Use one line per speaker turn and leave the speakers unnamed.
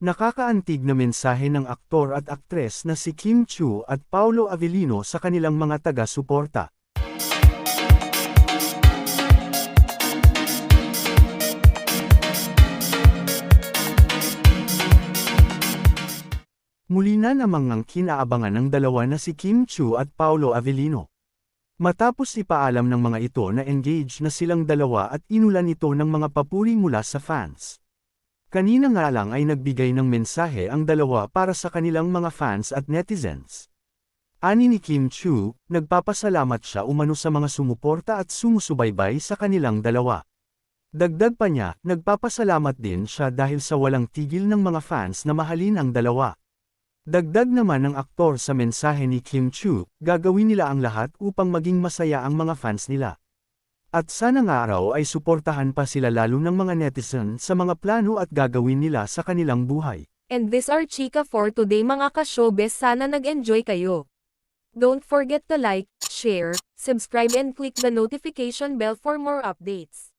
Nakakaantig na mensahe ng aktor at aktres na si Kim Chu at Paulo Avellino sa kanilang mga taga-suporta. Muli na namang ang kinaabangan ng dalawa na si Kim Chu at Paulo Avellino. Matapos ipaalam ng mga ito na engaged na silang dalawa at inulan ito ng mga papuri mula sa fans. Kanina nga lang ay nagbigay ng mensahe ang dalawa para sa kanilang mga fans at netizens. Ani ni Kim Chu, nagpapasalamat siya umano sa mga sumuporta at sumusubaybay sa kanilang dalawa. Dagdag pa niya, nagpapasalamat din siya dahil sa walang tigil ng mga fans na mahalin ang dalawa. Dagdag naman ng aktor sa mensahe ni Kim Chu, gagawin nila ang lahat upang maging masaya ang mga fans nila. At sana nga araw ay suportahan pa sila lalo ng mga netizen sa mga plano at gagawin nila sa kanilang buhay.
And this are Chika for today mga ka-showbiz sana nag-enjoy kayo. Don't forget to like, share, subscribe and click the notification bell for more updates.